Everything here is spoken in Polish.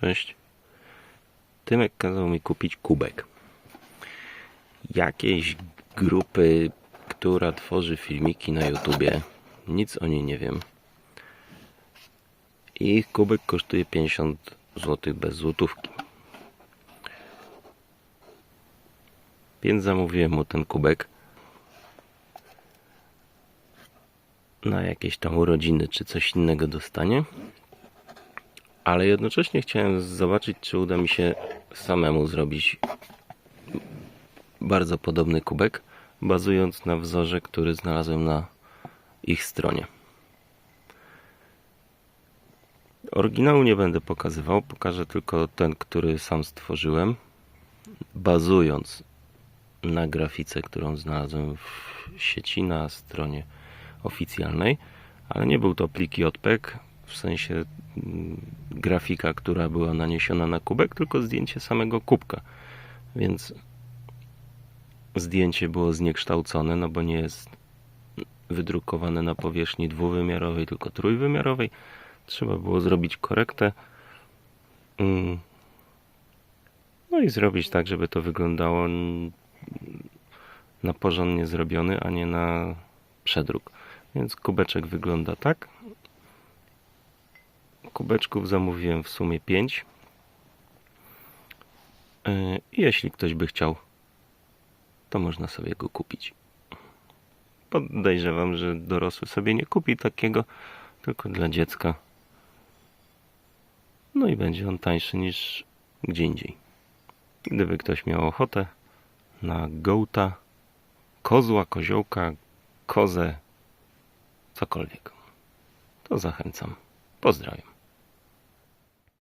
Cześć. Tymek kazał mi kupić kubek. Jakiejś grupy, która tworzy filmiki na YouTubie. Nic o niej nie wiem. I kubek kosztuje 50 zł bez złotówki. Więc zamówiłem mu ten kubek. Na jakieś tam urodziny czy coś innego dostanie ale jednocześnie chciałem zobaczyć, czy uda mi się samemu zrobić bardzo podobny kubek, bazując na wzorze, który znalazłem na ich stronie. Oryginału nie będę pokazywał, pokażę tylko ten, który sam stworzyłem, bazując na grafice, którą znalazłem w sieci na stronie oficjalnej, ale nie był to plik JPEG, w sensie grafika, która była naniesiona na kubek, tylko zdjęcie samego kubka. Więc zdjęcie było zniekształcone, no bo nie jest wydrukowane na powierzchni dwuwymiarowej, tylko trójwymiarowej. Trzeba było zrobić korektę. Mm. No i zrobić tak, żeby to wyglądało mm, na porządnie zrobiony, a nie na przedruk. Więc kubeczek wygląda tak. Kubeczków zamówiłem w sumie 5. I jeśli ktoś by chciał, to można sobie go kupić. Podejrzewam, że dorosły sobie nie kupi takiego, tylko dla dziecka. No i będzie on tańszy niż gdzie indziej. Gdyby ktoś miał ochotę na gołta, kozła, koziołka, kozę, cokolwiek, to zachęcam. Pozdrawiam.